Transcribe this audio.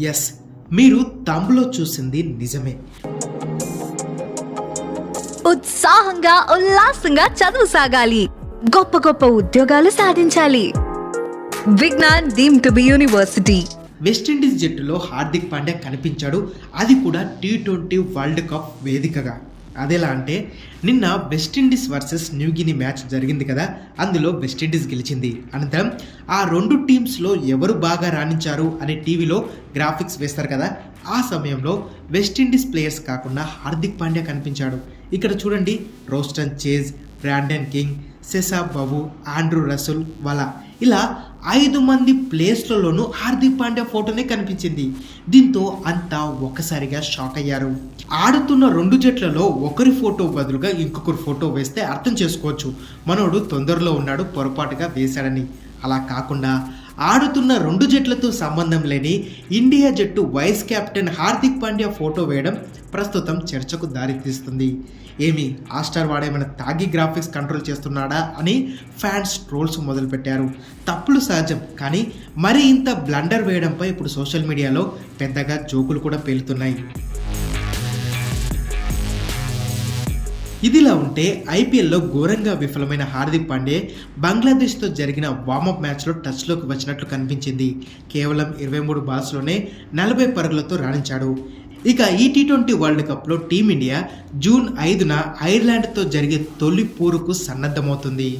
Yes మీరు తమ్ములో చూసింది నిజమే. ఉత్సాహంగా ఉల్లాసంగా చదువు సాగాలి. గొప్ప గొప్ప ఉద్యోగాలు సాధించాలి. Vignan deem to be university. West Indies జట్టులో హార్దిక్ పాండ్యా కనిపించాడు. అది కూడా టీ ట్వంటీ వరల్డ్ కప్ వేదికగా. అదెలా అంటే నిన్న వెస్టిండీస్ వర్సెస్ న్యూగిని మ్యాచ్ జరిగింది కదా అందులో వెస్టిండీస్ గెలిచింది. అనంతరం ఆ రెండు టీమ్స్లో ఎవరు బాగా రాణించారు అనే టీవీలో గ్రాఫిక్స్ వేస్తారు కదా ఆ సమయంలో వెస్టిండీస్ ప్లేయర్స్ కాకుండా హార్దిక్ పాండ్యా కనిపించాడు. ఇక్కడ చూడండి రోస్టన్ చేజ్ బ్రాండన్ కింగ్ సెసాబ్ బాబు ఆండ్రూ రసూల్ వలా ఇలా ఐదు మంది ప్లేస్లలోనూ హార్దిక్ పాండ్యా ఫోటోనే కనిపించింది. దీంతో అంతా ఒక్కసారిగా షాక్ అయ్యారు. ఆడుతున్న రెండు జట్లలో ఒకరి ఫోటో బదులుగా ఇంకొకరి ఫోటో వేస్తే అర్థం చేసుకోవచ్చు. మనోడు తొందరలో ఉన్నాడు పొరపాటుగా వేశాడని. అలా కాకుండా ఆడుతున్న రెండు జట్లతో సంబంధం లేని ఇండియా జట్టు vice captain Hardik Pandya photo వేయడం ప్రస్తుతం చర్చకు దారితీస్తుంది ఏమి ఆస్టార్ వాడేమైనా తాగి గ్రాఫిక్స్ కంట్రోల్ చేస్తున్నాడా అని ఫ్యాన్స్ ట్రోల్స్ మొదలుపెట్టారు. తప్పులు సహజం కానీ మరి ఇంత బ్లండర్ వేయడంపై ఇప్పుడు సోషల్ మీడియాలో పెద్దగా జోకులు కూడా పేలుతున్నాయి. ఇదిలా ఉంటే ఐపీఎల్లో ఘోరంగా విఫలమైన హార్దిక్ పాండే బంగ్లాదేశ్తో జరిగిన వార్మప్ మ్యాచ్లో టచ్లోకి వచ్చినట్లు కనిపించింది. కేవలం ఇరవై మూడు బాల్స్లోనే నలభై పరుగులతో రాణించాడు. ఇక ఈ టీ ట్వంటీ వరల్డ్ కప్లో టీమిండియా జూన్ ఐదున ఐర్లాండ్తో జరిగే తొలి పూరుకు సన్నద్ధమవుతుంది.